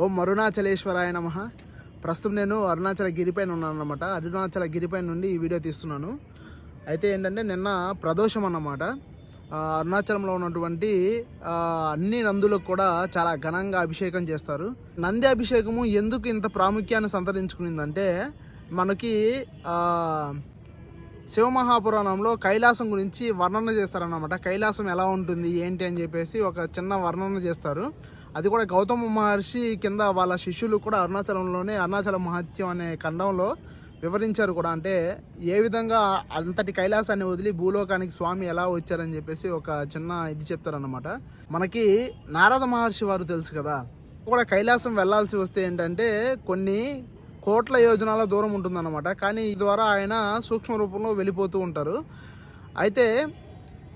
ఓం అరుణాచలేశ్వరాయ నమ. ప్రస్తుతం నేను అరుణాచల గిరిపైన ఉన్నాను అనమాట అరుణాచల గిరిపైన నుండి ఈ వీడియో తీస్తున్నాను. అయితే ఏంటంటే నిన్న ప్రదోషం అన్నమాట. అరుణాచలంలో ఉన్నటువంటి అన్ని నందులకు కూడా చాలా ఘనంగా అభిషేకం చేస్తారు. నంది అభిషేకము ఎందుకు ఇంత ప్రాముఖ్యాన్ని సంతరించుకునిందంటే మనకి శివమహాపురాణంలో కైలాసం గురించి వర్ణన చేస్తారన్నమాట. కైలాసం ఎలా ఉంటుంది ఏంటి అని చెప్పేసి ఒక చిన్న వర్ణన చేస్తారు. అది కూడా గౌతమ మహర్షి కింద వాళ్ళ శిష్యులు కూడా అరుణాచలంలోనే అరుణాచల మహత్యం అనే ఖండంలో వివరించారు కూడా. అంటే ఏ విధంగా అంతటి కైలాసాన్ని వదిలి భూలోకానికి స్వామి ఎలా వచ్చారని చెప్పేసి ఒక చిన్న ఇది చెప్తారన్నమాట. మనకి నారద మహర్షి వారు తెలుసు కదా. కూడా కైలాసం వెళ్ళాల్సి వస్తే ఏంటంటే కొన్ని కోట్ల యోజనాల దూరం ఉంటుందన్నమాట. కానీ ఈ ద్వారా ఆయన సూక్ష్మ రూపంలో వెళ్ళిపోతూ ఉంటారు. అయితే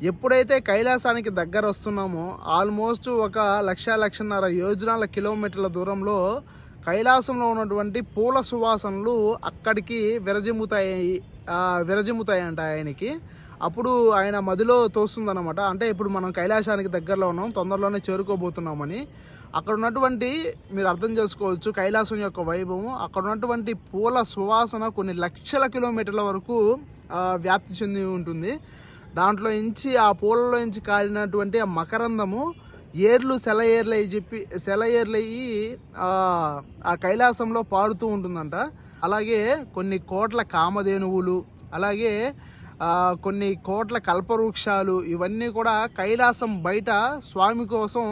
ఎప్పుడైతే కైలాసానికి దగ్గర వస్తున్నామో ఆల్మోస్ట్ ఒక లక్ష లక్షన్నర యోజనాల కిలోమీటర్ల దూరంలో కైలాసంలో ఉన్నటువంటి పూల సువాసనలు అక్కడికి విరజిమ్ముతాయి విరజిమ్ముతాయంట ఆయనకి. అప్పుడు ఆయన మదిలో తోస్తుందన్నమాట. అంటే ఇప్పుడు మనం కైలాసానికి దగ్గరలో ఉన్నాం తొందరలోనే చేరుకోబోతున్నామని. అక్కడ ఉన్నటువంటి మీరు అర్థం చేసుకోవచ్చు కైలాసం యొక్క వైభవం అక్కడ ఉన్నటువంటి పూల సువాసన కొన్ని లక్షల కిలోమీటర్ల వరకు వ్యాప్తి చెంది ఉంటుంది. దాంట్లో నుంచి ఆ పూలలో నుంచి కాడినటువంటి ఆ మకరందము ఏర్లు సెల ఏర్లు అయ్యి చెప్పి సెల ఏర్లు అయ్యి ఆ, కైలాసంలో పాడుతూ ఉంటుందంట. అలాగే కొన్ని కోట్ల కామధేనువులు అలాగే కొన్ని కోట్ల కల్పవృక్షాలు ఇవన్నీ కూడా కైలాసం బయట స్వామి కోసం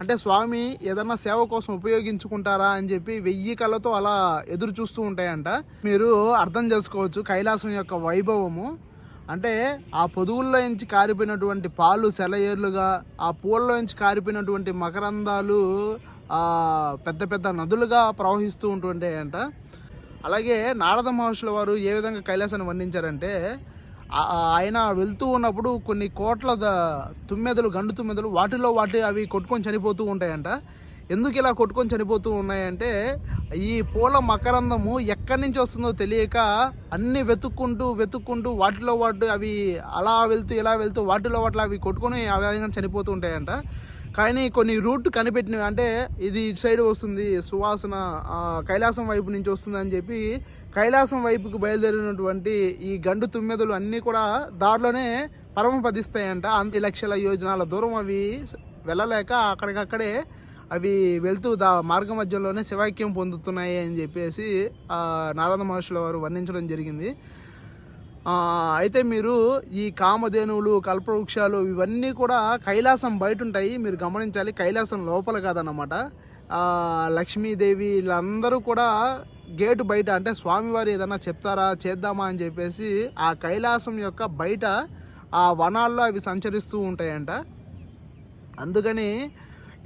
అంటే స్వామి ఏదన్నా సేవ కోసం ఉపయోగించుకుంటారా అని చెప్పి వెయ్యి కళ్ళతో అలా ఎదురు చూస్తూ ఉంటాయంట. మీరు అర్థం చేసుకోవచ్చు కైలాసం యొక్క వైభవము. అంటే ఆ పొదువుల్లో నుంచి కారిపోయినటువంటి పాలు సెలయేర్లుగా ఆ పూల్లో నుంచి కారిపోయినటువంటి మకరందాలు పెద్ద పెద్ద నదులుగా ప్రవహిస్తూ ఉంటుంటాయంట. అలాగే నారద మహర్షుల వారు ఏ విధంగా కైలాసాన్ని వర్ణించారంటే ఆయన వెళ్తూ ఉన్నప్పుడు కొన్ని కోట్ల తుమ్మెదలు గండు తుమ్మెదలు వాటిలో వాటి అవి కొట్టుకొని చనిపోతూ ఉంటాయంట. ఎందుకు ఇలా కొట్టుకొని చనిపోతూ ఉన్నాయంటే ఈ పూల మకరందము ఎక్కడి నుంచి వస్తుందో తెలియక అన్ని వెతుక్కుంటూ వెతుక్కుంటూ వాటిలో వాటి అవి అలా వెళ్తూ ఇలా వెళ్తూ వాటిలో వాటిలో అవి కొట్టుకొని ఆ విధంగా చనిపోతూ ఉంటాయంట. కానీ కొన్ని రూట్ కనిపెట్టినవి అంటే ఇది ఇటు సైడ్ వస్తుంది సువాసన కైలాసం వైపు నుంచి వస్తుంది అని చెప్పి కైలాసం వైపుకు బయలుదేరినటువంటి ఈ గండు తుమ్మెదలు అన్నీ కూడా దారిలోనే పరమపదిస్తాయంట. అంత లక్షల యోజనాల దూరం అవి వెళ్ళలేక అక్కడికక్కడే అవి వెళ్తూ దా మార్గ మధ్యలోనే శివాక్యం పొందుతున్నాయి అని చెప్పేసి నారాయణ నారద మహర్షుల వారు వర్ణించడం జరిగింది. అయితే మీరు ఈ కామధేనువులు కల్పవృక్షాలు ఇవన్నీ కూడా కైలాసం బయట ఉంటాయి మీరు గమనించాలి కైలాసం లోపల కాదన్నమాట. లక్ష్మీదేవి వీళ్ళందరూ కూడా గేటు బయట అంటే స్వామివారు ఏదైనా చెప్తారా చేద్దామా అని చెప్పేసి ఆ కైలాసం యొక్క బయట ఆ వనాల్లో అవి సంచరిస్తూ ఉంటాయంట. అందుకని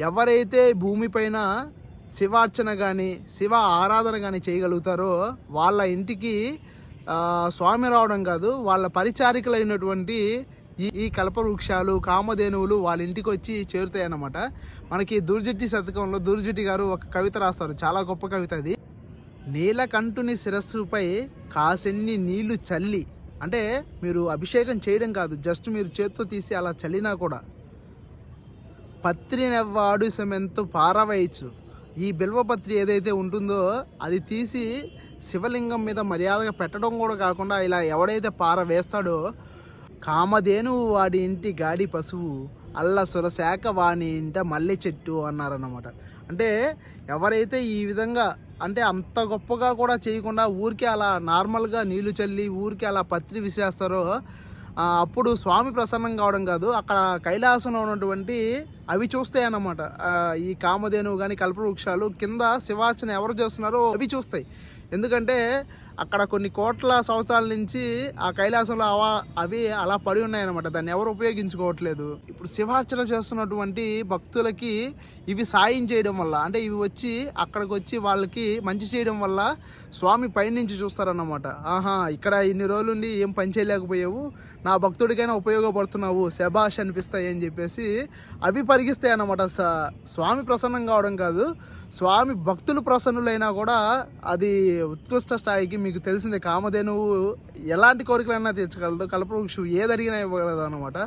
ఎవరైతే భూమిపైన శివార్చన కానీ శివ ఆరాధన కానీ చేయగలుగుతారో వాళ్ళ ఇంటికి స్వామి రావడం కాదు వాళ్ళ పరిచారికలైనటువంటి ఈ ఈ కల్పవృక్షాలు కామధేనువులు వాళ్ళ ఇంటికి వచ్చి చేరుతాయి అన్నమాట మనకి దుర్జట్టి శతకంలో దుర్జట్టి గారు ఒక కవిత రాస్తారు. చాలా గొప్ప కవిత అది. నీలకంఠుని శిరస్సుపై కాసెన్ని నీళ్ళు చల్లి అంటే మీరు అభిషేకం చేయడం కాదు జస్ట్ మీరు చేత్తో తీసి అలా చల్లినా కూడా. పత్రినెవ్వాడు సెమెంతు సెమెంతో పారవేయచ్చు. ఈ బిల్వపత్రి ఏదైతే ఉంటుందో అది తీసి శివలింగం మీద మర్యాదగా పెట్టడం కూడా కాకుండా ఇలా ఎవడైతే పార వేస్తాడో కామధేనువు వాడి ఇంటి గాడి పశువు అల్ల సురశాఖ వాని ఇంట మల్లె చెట్టు అన్నారన్నమాట. అంటే ఎవరైతే ఈ విధంగా అంటే అంత గొప్పగా కూడా చేయకుండా ఊరికే అలా నార్మల్గా నీళ్ళు చల్లి ఊరికే అలా పత్రి విసిరేస్తారో అప్పుడు స్వామి ప్రసన్నం కావడం కాదు అక్కడ కైలాసంలో ఉన్నటువంటి అవి చూస్తాయి అన్నమాట. ఈ కామధేనువు కానీ కల్పవృక్షాలు కింద శివార్చన ఎవరు చేస్తున్నారో అవి చూస్తాయి. ఎందుకంటే అక్కడ కొన్ని కోట్ల సంవత్సరాల నుంచి ఆ కైలాసంలో అవ అవి అలా పడి ఉన్నాయన్నమాట. దాన్ని ఎవరు ఉపయోగించుకోవట్లేదు. ఇప్పుడు శివార్చన చేస్తున్నటువంటి భక్తులకి ఇవి సాయం చేయడం వల్ల అంటే ఇవి వచ్చి అక్కడికి వచ్చి వాళ్ళకి మంచి చేయడం వల్ల స్వామి పైనుంచి చూస్తారన్నమాట. ఆహా ఇక్కడ ఇన్ని రోజులుండి ఏం పని చేయలేకపోయావు. నా భక్తుడికైనా ఉపయోగపడుతున్నావు శబాష్ అనిపిస్తాయి అని చెప్పేసి అవి పరిగిస్తాయి అన్నమాట. స- స్వామి ప్రసన్నం కావడం కాదు స్వామి భక్తులు ప్రసన్నులైనా కూడా అది ఉత్కృష్ట స్థాయికి మీకు తెలిసిందే. కామధేనువు ఎలాంటి కోరికలైనా తీర్చగలదు కల్పవృక్షం ఏదరిగినా ఇవ్వగలదు అనమాట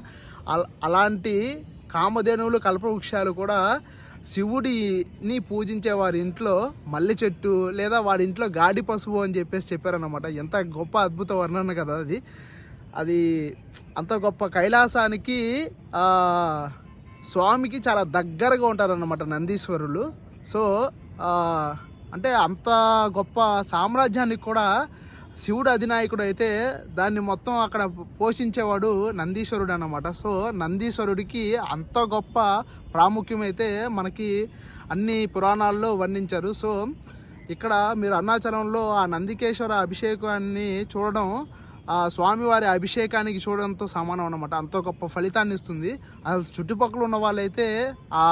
అలాంటి కామధేనువులు కల్పవృక్షాలు కూడా శివుడిని పూజించే వారి ఇంట్లో మల్లె చెట్టు లేదా వారి ఇంట్లో గాడి పశువు అని చెప్పేసి చెప్పారనమాట ఎంత గొప్ప అద్భుత వర్ణన కదా అది. అది అంత గొప్ప కైలాసానికి స్వామికి చాలా దగ్గరగా ఉంటారన్నమాట నందీశ్వరులు. సో అంటే అంత గొప్ప సామ్రాజ్యానికి కూడా శివుడు అధినాయకుడు అయితే దాన్ని మొత్తం అక్కడ పోషించేవాడు నందీశ్వరుడు అనమాట సో నందీశ్వరుడికి అంత గొప్ప ప్రాముఖ్యం అయితే మనకి అన్ని పురాణాల్లో వర్ణించారు. సో ఇక్కడ మీరు అరుణాచలంలో ఆ నందికేశ్వర అభిషేకాన్ని చూడడం ఆ స్వామివారి అభిషేకానికి చూడడంతో సమానం అన్నమాట. అంత గొప్ప ఫలితాన్ని ఇస్తుంది. అసలు చుట్టుపక్కల ఉన్న వాళ్ళైతే ఆ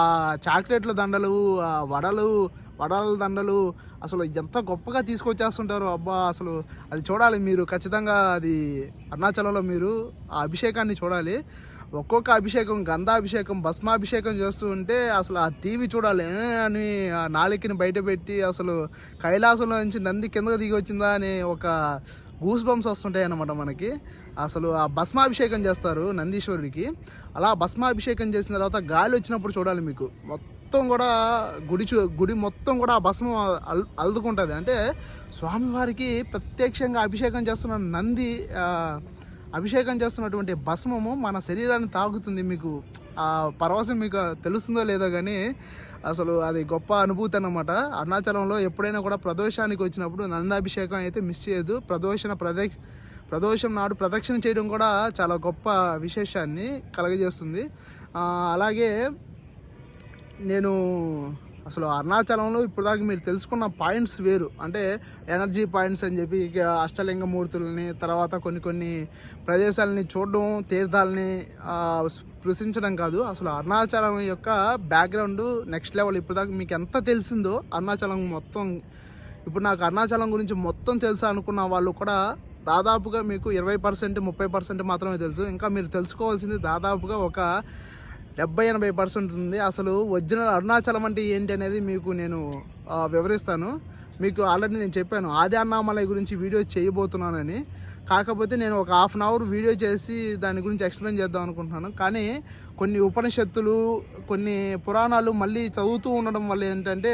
చాక్లెట్ల దండలు ఆ వడలు వడల దండలు అసలు ఎంత గొప్పగా తీసుకొచ్చేస్తుంటారు అబ్బా! అసలు అది చూడాలి మీరు. ఖచ్చితంగా అది అరుణాచలంలో మీరు ఆ అభిషేకాన్ని చూడాలి. ఒక్కొక్క అభిషేకం గంధాభిషేకం భస్మాభిషేకం చేస్తూ ఉంటే అసలు ఆ టీవీ చూడాలి. అని ఆ నాలికని బయట పెట్టి అసలు కైలాసంలో నుంచి నంది కిందకు దిగి వచ్చిందా అని ఒక గూస్ బంప్స్ వస్తుంటాయి అన్నమాట మనకి. అసలు ఆ భస్మాభిషేకం చేస్తారు నందీశ్వరుడికి. అలా భస్మాభిషేకం చేసిన తర్వాత గాలి వచ్చినప్పుడు చూడాలి మీకు. మొత్తం కూడా గుడి చూ గుడి మొత్తం కూడా ఆ భస్మం అల్ అల్దుకుంటుంది అంటే స్వామివారికి ప్రత్యక్షంగా అభిషేకం చేస్తున్న నంది అభిషేకం చేస్తున్నటువంటి భస్మము మన శరీరాన్ని తాగుతుంది మీకు. ఆ పరవశం మీకు తెలుస్తుందో లేదో కానీ అసలు అది గొప్ప అనుభూతి అనమాట అరుణాచలంలో ఎప్పుడైనా కూడా ప్రదోషానికి వచ్చినప్పుడు నందాభిషేకం అయితే మిస్ చేయదు ప్రదోషణ ప్రదక్ష ప్రదోషం నాడు ప్రదక్షిణ చేయడం కూడా చాలా గొప్ప విశేషాన్ని కలగజేస్తుంది. అలాగే నేను అసలు అరుణాచలంలో ఇప్పుడు దాకా మీరు తెలుసుకున్న పాయింట్స్ వేరు. అంటే ఎనర్జీ పాయింట్స్ అని చెప్పి ఇక అష్టలింగ మూర్తులని తర్వాత కొన్ని కొన్ని ప్రదేశాలని చూడడం తీర్థాలని ఆ, కాదు. అసలు అరుణాచలం యొక్క బ్యాక్గ్రౌండ్ నెక్స్ట్ లెవెల్ ఇప్పుడు దాకా మీకు ఎంత తెలిసిందో అరుణాచలం మొత్తం. ఇప్పుడు నాకు అరుణాచలం గురించి మొత్తం తెలుసా అనుకున్న వాళ్ళు కూడా దాదాపుగా మీకు ఇరవై పర్సెంట్ ముప్పై పర్సెంట్ మాత్రమే తెలుసు. ఇంకా మీరు తెలుసుకోవాల్సింది దాదాపుగా ఒక డెబ్బై ఎనభై పర్సెంట్ ఉంది. అసలు ఒరిజినల్ అరుణాచలం అంటే ఏంటి అనేది మీకు నేను వివరిస్తాను. మీకు ఆల్రెడీ నేను చెప్పాను. ఆది అన్నామలై గురించి వీడియో చేయబోతున్నానని. కాకపోతే నేను ఒక హాఫ్ అన్ అవర్ వీడియో చేసి దాని గురించి ఎక్స్ప్లెయిన్ చేద్దాం అనుకుంటున్నాను. కానీ కొన్ని ఉపనిషత్తులు కొన్ని పురాణాలు మళ్ళీ చదువుతూ ఉండడం వల్ల ఏంటంటే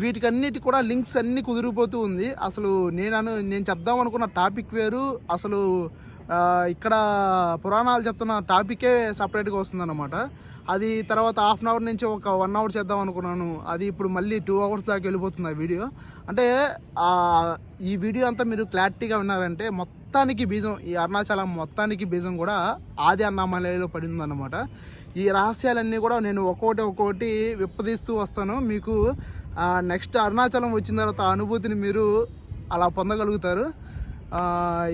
వీటికన్నిటి కూడా లింక్స్ అన్నీ కుదిరిపోతూ ఉంది. అసలు నేను నేను చెప్దాం అనుకున్న టాపిక్ వేరు. అసలు ఇక్కడ పురాణాలు చెప్తున్న టాపికే సపరేట్గా వస్తుందన్నమాట. అది తర్వాత హాఫ్ అన్ అవర్ నుంచి ఒక వన్ అవర్ చేద్దాం అనుకున్నాను. అది ఇప్పుడు మళ్ళీ టూ అవర్స్ దాకా వెళ్ళిపోతుంది ఆ వీడియో. అంటే ఈ వీడియో అంతా మీరు క్లారిటీగా విన్నారంటే మొత్తానికి బీజం ఈ అరుణాచలం మొత్తానికి బీజం కూడా ఆది అన్నామలయలో పడిందన్నమాట. ఈ రహస్యాలన్నీ కూడా నేను ఒక్కొక్కటి ఒక్కొక్కటి విప్పదీస్తూ వస్తాను. మీకు నెక్స్ట్ అరుణాచలం వచ్చిన తర్వాత అనుభూతిని మీరు అలా పొందగలుగుతారు.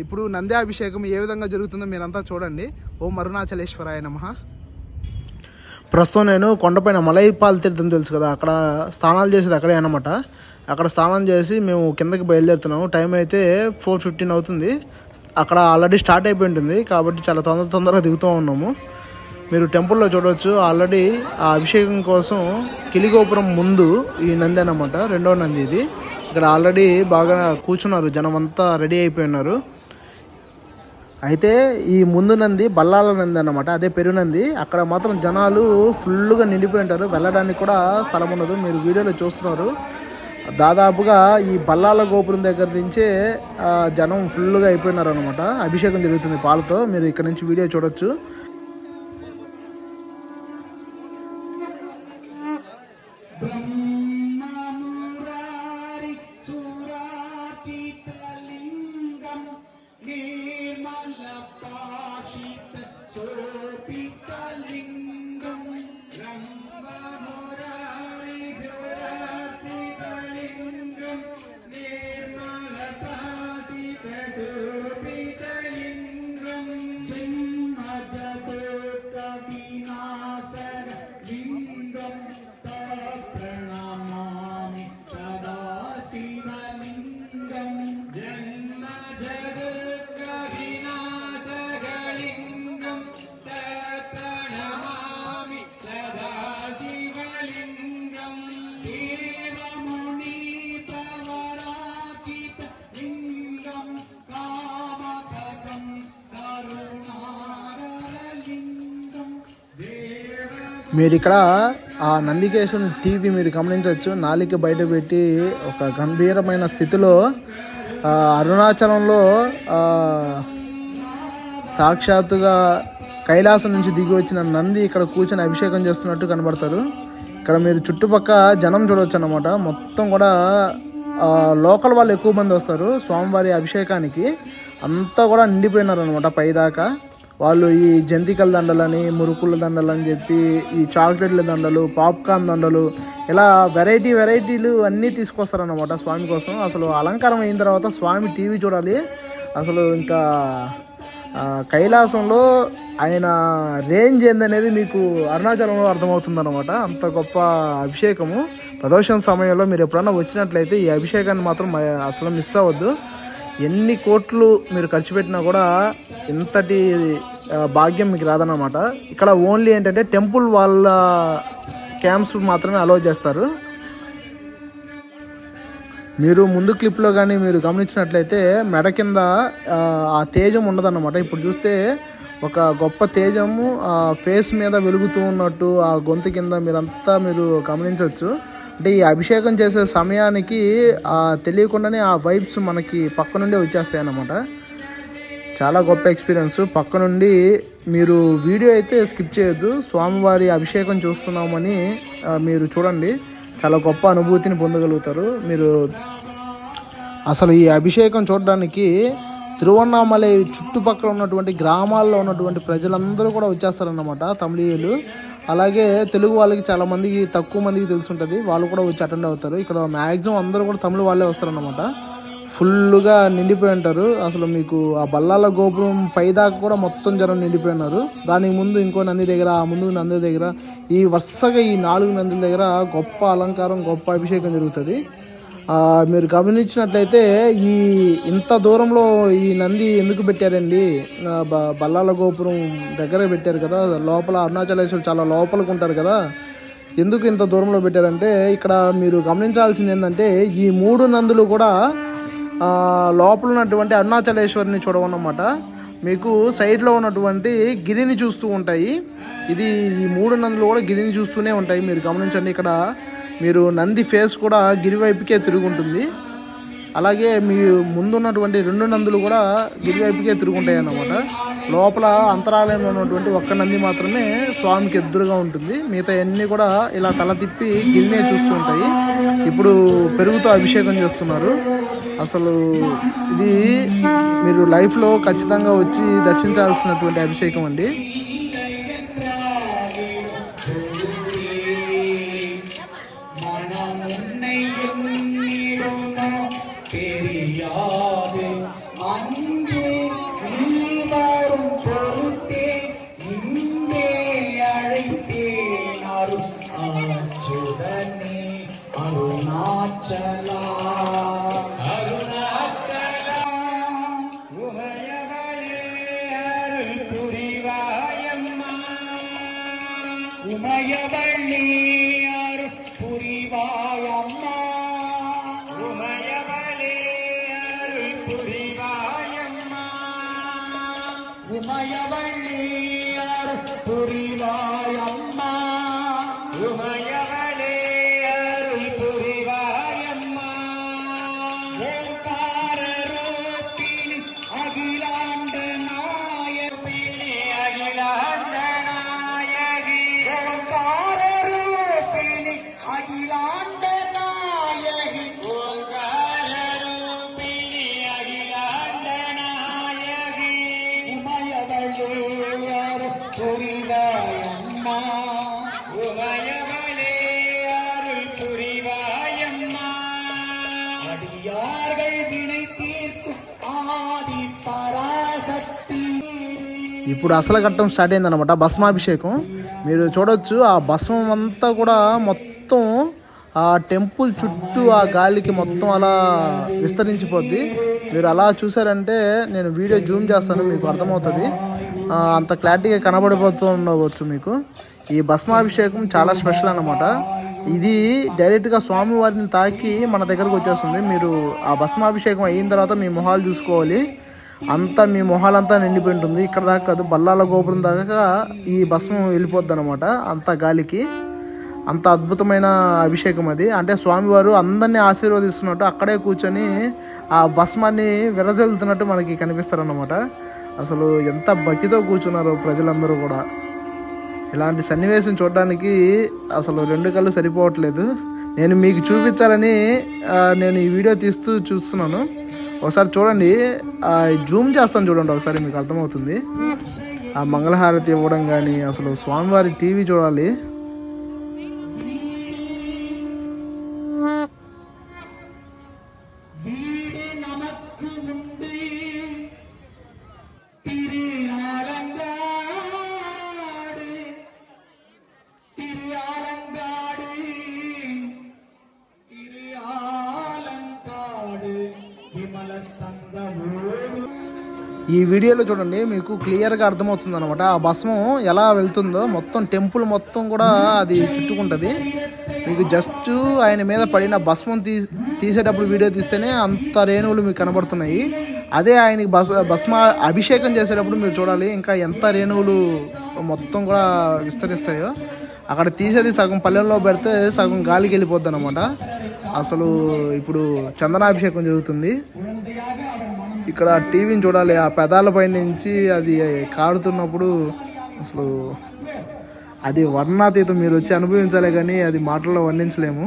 ఇప్పుడు నంద్యాభిషేకం ఏ విధంగా జరుగుతుందో మీరంతా చూడండి. ఓం అరుణాచలేశ్వరాయ నమ. ప్రస్తుతం నేను కొండపైన మలైపాల్ తీర్థం తెలుసు కదా అక్కడ స్నానాలు చేసేది అక్కడే అనమాట అక్కడ స్నానం చేసి మేము కిందకి బయలుదేరుతున్నాము. టైం అయితే ఫోర్ ఫిఫ్టీన్ అవుతుంది. అక్కడ ఆల్రెడీ స్టార్ట్ అయిపోయి ఉంటుంది. కాబట్టి చాలా తొందర తొందరగా దిగుతూ ఉన్నాము. మీరు టెంపుల్లో చూడవచ్చు ఆల్రెడీ ఆ అభిషేకం కోసం కిలిగోపురం ముందు ఈ నంది అన్నమాట. రెండో నంది ఇది. ఇక్కడ ఆల్రెడీ బాగా కూర్చున్నారు. జనం అంతా రెడీ అయిపోయి ఉన్నారు. అయితే ఈ ముందు నంది బల్లాల నంది అన్నమాట. అదే పెరునంది అక్కడ మాత్రం జనాలు ఫుల్గా నిండిపోయి ఉంటారు. వెళ్ళడానికి కూడా స్థలం ఉండదు. మీరు వీడియోలో చూస్తున్నారు. దాదాపుగా ఈ బల్లాల గోపురం దగ్గర నుంచే జనం ఫుల్గా అయిపోయినారు అనమాట అభిషేకం జరుగుతుంది పాలతో. మీరు ఇక్కడ నుంచి వీడియో చూడొచ్చు. బ్రహ్మమురారి మీరు ఇక్కడ ఆ నందికేశ్వరం టీవీ మీరు గమనించవచ్చు. నాలిక బయట పెట్టి ఒక గంభీరమైన స్థితిలో అరుణాచలంలో సాక్షాత్తుగా కైలాసం నుంచి దిగి వచ్చిన నంది ఇక్కడ కూర్చొని అభిషేకం చేస్తున్నట్టు కనబడతారు. ఇక్కడ మీరు చుట్టుపక్క జనం చూడవచ్చు అన్నమాట మొత్తం కూడా లోకల్ వాళ్ళు ఎక్కువ మంది వస్తారు స్వామివారి అభిషేకానికి. అంతా కూడా నిండిపోయినారు అనమాట పైదాకా. వాళ్ళు ఈ జంతికల దండలని మురుకుల దండలు అని చెప్పి ఈ చాక్లెట్ల దండలు పాప్కార్న్ దండలు ఇలా వెరైటీ వెరైటీలు అన్నీ తీసుకొస్తారన్నమాట స్వామి కోసం. అసలు అలంకారం అయిన తర్వాత స్వామి టీవీ చూడాలి. అసలు ఇంకా కైలాసంలో ఆయన రేంజ్ ఏందనేది మీకు అరుణాచలంలో అర్థమవుతుందన్నమాట. అంత గొప్ప అభిషేకము. ప్రదోషం సమయంలో మీరు ఎప్పుడన్నా వచ్చినట్లయితే ఈ అభిషేకాన్ని మాత్రం అసలు మిస్ అవ్వద్దు. ఎన్ని కోట్లు మీరు ఖర్చు పెట్టినా కూడా ఇంతటి భాగ్యం మీకు రాదన్నమాట. ఇక్కడ ఓన్లీ ఏంటంటే టెంపుల్ వాళ్ళ క్యాంప్స్ మాత్రమే అలౌ చేస్తారు. మీరు ముందు క్లిప్లో కానీ మీరు గమనించినట్లయితే మెడ కింద ఆ, ఆ తేజం ఉండదన్నమాట. ఇప్పుడు చూస్తే ఒక గొప్ప తేజము ఆ ఫేస్ మీద వెలుగుతూ ఉన్నట్టు ఆ గొంతు కింద మీరంతా మీరు గమనించవచ్చు అంటే ఈ అభిషేకం చేసే సమయానికి తెలియకుండానే ఆ వైబ్స్ మనకి పక్క నుండి వచ్చేస్తాయి అన్నమాట చాలా గొప్ప ఎక్స్పీరియన్స్ పక్క నుండి మీరు వీడియో అయితే స్కిప్ చేయొద్దు. స్వామివారి అభిషేకం చూస్తున్నామని మీరు చూడండి. చాలా గొప్ప అనుభూతిని పొందగలుగుతారు. మీరు అసలు ఈ అభిషేకం చూడడానికి తిరువన్నామలై చుట్టుపక్కల ఉన్నటువంటి గ్రామాల్లో ఉన్నటువంటి ప్రజలందరూ కూడా వచ్చేస్తారన్నమాట. తమిళీయులు. అలాగే తెలుగు వాళ్ళకి చాలా మందికి తక్కువ మందికి తెలుసుంటుంది. వాళ్ళు కూడా వచ్చి అటెండ్ అవుతారు. ఇక్కడ మ్యాక్సిమం అందరూ కూడా తమిళ వాళ్ళే వస్తారన్నమాట. ఫుల్గా నిండిపోయి ఉంటారు. అసలు మీకు ఆ బల్లాల గోపురం పైదాకా కూడా మొత్తం జనం నిండిపోయి ఉన్నారు. దానికి ముందు ఇంకో నంది దగ్గర ఆ ముందు నంది దగ్గర ఈ వరుసగా ఈ నాలుగు నందుల దగ్గర గొప్ప అలంకారం గొప్ప అభిషేకం జరుగుతుంది. మీరు గమనించినట్లయితే ఈ ఇంత దూరంలో ఈ నంది ఎందుకు పెట్టారండి? బ- బల్లాల గోపురం దగ్గర పెట్టారు కదా లోపల అరుణాచలేశ్వరు చాలా లోపలికి ఉంటారు కదా ఎందుకు ఇంత దూరంలో పెట్టారంటే ఇక్కడ మీరు గమనించాల్సింది ఏంటంటే ఈ మూడు నందులు కూడా లోపల ఉన్నటువంటి అరుణాచలేశ్వరిని చూడవన్నమాట. మీకు సైడ్లో ఉన్నటువంటి గిరిని చూస్తూ ఉంటాయి. ఇది ఈ మూడు నందులు కూడా గిరిని చూస్తూనే ఉంటాయి. మీరు గమనించండి ఇక్కడ. మీరు నంది ఫేస్ కూడా గిరివైపుకే తిరుగుంటుంది. అలాగే మీ ముందున్నటువంటి రెండు నందులు కూడా గిరివైపుకే తిరుగుంటాయి అన్నమాట లోపల అంతరాలయంలో ఉన్నటువంటి ఒక్క నంది మాత్రమే స్వామికి ఎదురుగా ఉంటుంది. మిగతా అన్నీ కూడా ఇలా తల తిప్పి గిరినే చూస్తూ ఉంటాయి. ఇప్పుడు పెరుగుతో అభిషేకం చేస్తున్నారు. అసలు ఇది మీరు లైఫ్లో ఖచ్చితంగా వచ్చి దర్శించాల్సినటువంటి అభిషేకం అండి. உமையவள்ளி அருள் புரிவாயம்மா புரிவாயம்மா உமையவளே அருள் புரிவாயம்மா அடியார்கள் வினை தீர்க்கும் ஆதி பராசக்தி ఇప్పుడు అసలు ఘట్టం స్టార్ట్ అయిందనమాట భస్మాభిషేకం మీరు చూడొచ్చు ఆ భస్మం అంతా కూడా మొత్తం ఆ టెంపుల్ చుట్టూ ఆ గాలికి మొత్తం అలా విస్తరించిపోద్ది మీరు అలా చూసారంటే నేను వీడియో జూమ్ చేస్తాను మీకు అర్థమవుతుంది ఆ, అంత క్లారిటీగా కనబడిపోతుండవచ్చు మీకు. ఈ భస్మాభిషేకం చాలా స్పెషల్ అనమాట ఇది డైరెక్ట్గా స్వామివారిని తాకి మన దగ్గరకు వచ్చేస్తుంది. మీరు ఆ భస్మాభిషేకం అయిన తర్వాత మీ మొహాలు చూసుకోవాలి. అంతా మీ మొహాలంతా నిండిపోయి ఉంటుంది ఇక్కడ దాకా కాదు బల్లాల గోపురం దాకా ఈ భస్మం వెళ్ళిపోద్ది అనమాట అంత గాలికి. అంత అద్భుతమైన అభిషేకం అది. అంటే స్వామివారు అందరినీ ఆశీర్వదిస్తున్నట్టు అక్కడే కూర్చొని ఆ భస్మాన్ని విరజల్లుతున్నట్టు మనకి కనిపిస్తారన్నమాట. అసలు ఎంత భక్తితో కూర్చున్నారో ప్రజలందరూ కూడా. ఇలాంటి సన్నివేశం చూడడానికి అసలు రెండు కళ్ళు సరిపోవట్లేదు. నేను మీకు చూపించాలని నేను ఈ వీడియో తీస్తూ చూస్తున్నాను. ఒకసారి చూడండి. ఆ, జూమ్ చేస్తాను చూడండి ఒకసారి మీకు అర్థమవుతుంది. ఆ మంగళహారతి ఇవ్వడం కానీ అసలు స్వామివారి టీవీ చూడాలి. ఈ వీడియోలో చూడండి మీకు క్లియర్గా అర్థమవుతుంది అనమాట ఆ భస్మం ఎలా వెళ్తుందో మొత్తం టెంపుల్ మొత్తం కూడా అది చుట్టుకుంటుంది. మీకు జస్ట్ ఆయన మీద పడిన భస్మం తీ తీసేటప్పుడు వీడియో తీస్తేనే అంత రేణువులు మీకు కనబడుతున్నాయి. అదే ఆయనకి భస్ భస్మ అభిషేకం చేసేటప్పుడు మీరు చూడాలి ఇంకా ఎంత రేణువులు మొత్తం కూడా విస్తరిస్తాయో. అక్కడ తీసేది సగం పల్లెల్లో పెడితే సగం గాలికి వెళ్ళిపోద్ది అనమాట అసలు ఇప్పుడు చందనాభిషేకం జరుగుతుంది. ఇక్కడ టీవీని చూడాలి. ఆ పెదాలపై నుంచి అది కారుతున్నప్పుడు అసలు అది వర్ణాతీతం. మీరు వచ్చి అనుభవించాలి కానీ అది మాటల్లో వర్ణించలేము.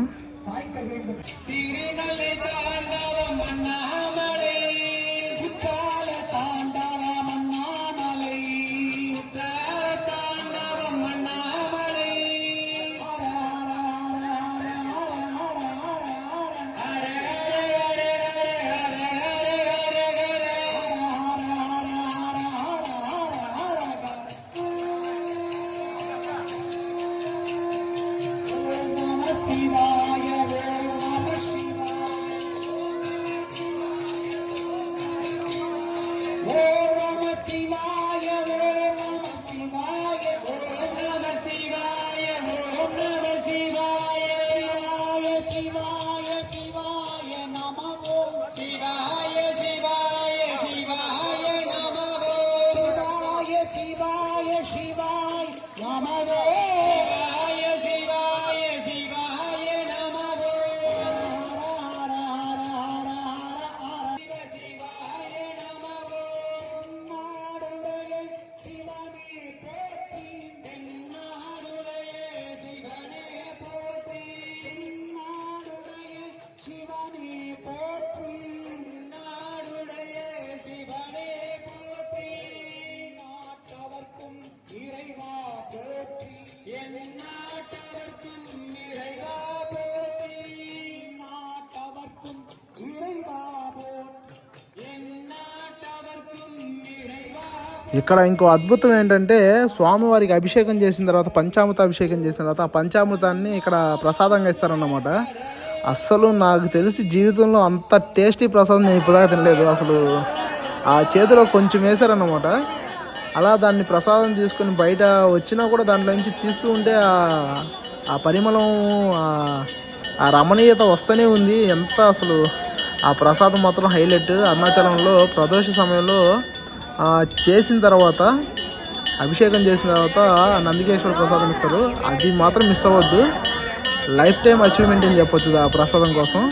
ఇక్కడ ఇంకో అద్భుతం ఏంటంటే స్వామివారికి అభిషేకం చేసిన తర్వాత పంచామృత అభిషేకం చేసిన తర్వాత ఆ పంచామృతాన్ని ఇక్కడ ప్రసాదంగా ఇస్తారన్నమాట. అస్సలు నాకు తెలిసి జీవితంలో అంత టేస్టీ ప్రసాదం నేను ఇప్పటిదాకా తినలేదు. అసలు ఆ చేతిలో కొంచెం వేశారన్నమాట. అలా దాన్ని ప్రసాదం తీసుకొని బయట వచ్చినా కూడా దాంట్లో నుంచి తీస్తూ ఉంటే ఆ- ఆ పరిమళం ఆ- రమణీయత వస్తూనే ఉంది. ఎంత అసలు ఆ ప్రసాదం మాత్రం హైలైట్. అరుణాచలంలో ప్రదోష సమయంలో చేసిన తర్వాత అభిషేకం చేసిన తర్వాత నందికేశ్వర ప్రసాదం ఇస్తారు. అది మాత్రం మిస్ అవ్వద్దు. లైఫ్ టైం అచీవ్మెంట్ అని చెప్పొచ్చు ఆ ప్రసాదం కోసం.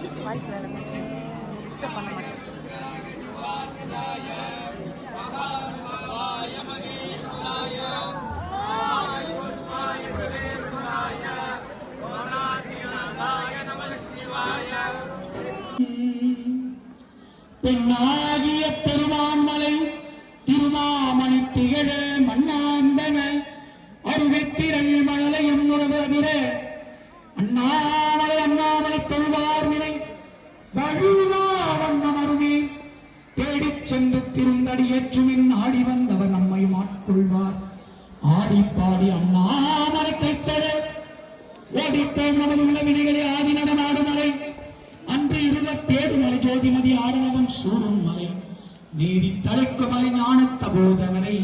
வாய்ப்பு வேறு டிஸ்டர்ப் பண்ண மாட்டேன் பெண்ணாகிய பெருமான் நீதி தலைக்கு மலை ஞானத்த போதவனை